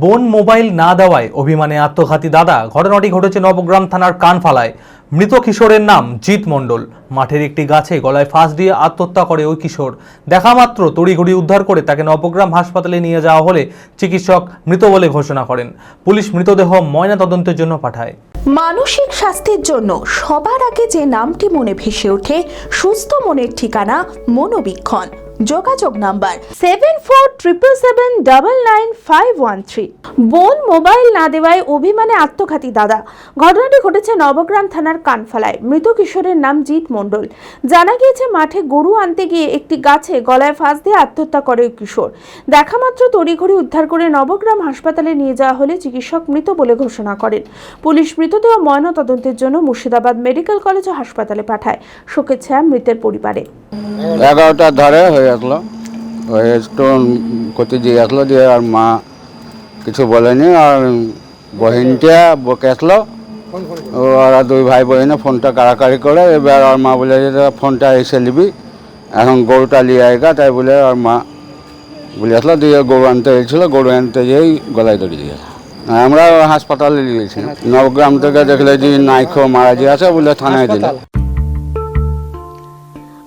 বোন মোবাইল না দেওয়ায় অভিমানে আত্মঘাতী দাদা। ঘটনাটি ঘটেছে নবগ্রাম থানার কানফালায়। মৃত কিশোরের নাম জিৎ মণ্ডল। মাঠের একটি গাছে গলায় ফাঁস দিয়ে আত্মহত্যা করে ওই কিশোর। দেখা মাত্র তড়িঘড়ি উদ্ধার করে তাকে নবগ্রাম হাসপাতালে নিয়ে যাওয়া হলে চিকিৎসক মৃত বলে ঘোষণা করেন। পুলিশ মৃতদেহ ময়নাতদন্তের জন্য পাঠায়। মানসিক স্বাস্থ্যের জন্য সবার আগে যে নামটি মনে ভেসে ওঠে, সুস্থ মনের ঠিকানা মনোবীক্ষণ। যোগাযোগ number seven four triple seven double nine five one three বোন মোবাইল না দেওয়ায় অভিমানে আত্মঘাতী দাদা। ঘটনাটি ঘটেছে নবগ্রাম থানার কানফালায়। মৃত কিশোরের নাম জিৎ মণ্ডল। জানা গিয়েছে, মাঠে গরু আনতে গিয়ে একটি গাছে গলায় ফাঁস দিয়ে আত্মহত্যা করে কিশোর। দেখা মাত্র তড়িঘড়ি উদ্ধার করে নবগ্রাম হাসপাতালে নিয়ে যাওয়া হলে চিকিৎসক মৃত বলে ঘোষণা করেন। পুলিশ মৃতদেহ ময়নাতদন্তের জন্য মুর্শিদাবাদ মেডিকেল কলেজ ও হাসপাতালে পাঠায়। শোকের ছায়া মৃতের পরিবারে। এগারোটার ধারে হয়ে আসলো। হয়ে একটু করতে দিয়ে আসলো দিয়ে আর মা কিছু বলেনি আর বহিনটা বকে আসলো। ওরা দুই ভাই বহিনে ফোনটা কাড়াকাড়ি করে, এবার আর মা বলে যে ফোনটা এসে নিবি। এখন গরুটা নিয়ে আয়গা, তাই বলে আর মা বলে আসলো, দিয়ে গরু আনতে গেছিল গরু আনতে যেয়েই গলায় দড়ি দিয়ে। আমরা হাসপাতালে নিয়ে গেছি। নবগ্রাম থেকে দেখলে যে নাইখো মারা যে আছে বলে থানায় দিল।